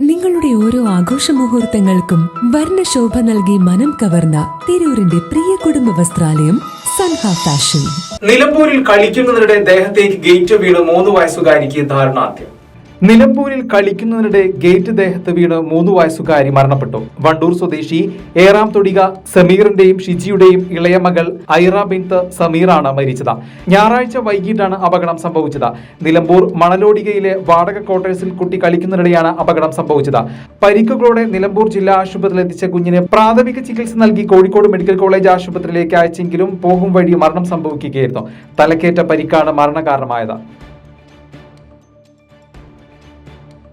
നിങ്ങളുടെ ഓരോ ആഘോഷ മുഹൂർത്തങ്ങൾക്കും വർണശോഭ നൽകി മനം കവർന്ന തിരൂരിന്റെ പ്രിയ കുടുംബ വസ്ത്രാലയം സൻഹ ഫാഷൻ. നിലമ്പൂരിൽ കളിക്കുന്നതിനിടെ ദേഹത്തേക്ക് ഗേറ്റ് വീണ് മൂന്ന് വയസ്സുകാരിക്ക് ദാരുണാന്ത്യം നിലമ്പൂരിൽ കളിക്കുന്നതിനിടെ ഗേറ്റ് ദേഹത്ത് വീണ് മൂന്ന് വയസ്സുകാരി മരണപ്പെട്ടു. വണ്ടൂർ സ്വദേശി ഏറാം തൊടിക സമീറിന്റെയും ഷിജിയുടെയും ഇളയ മകൾ ഐറ ബിൻത്ത് സമീറാണ് മരിച്ചത്. ഞായറാഴ്ച വൈകിട്ടാണ് അപകടം സംഭവിച്ചത്. നിലമ്പൂർ മണലോടികയിലെ വാടക ക്വാർട്ടേഴ്സിൽ കുട്ടി കളിക്കുന്നതിനിടെയാണ് അപകടം സംഭവിച്ചത്. പരിക്കുകളോടെ നിലമ്പൂർ ജില്ലാ ആശുപത്രിയിൽ എത്തിച്ച കുഞ്ഞിന് പ്രാഥമിക ചികിത്സ നൽകി കോഴിക്കോട് മെഡിക്കൽ കോളേജ് ആശുപത്രിയിലേക്ക് അയച്ചെങ്കിലും പോകും വഴി മരണം സംഭവിക്കുകയായിരുന്നു. തലക്കേറ്റ പരിക്കാണ് മരണകാരണമായത്.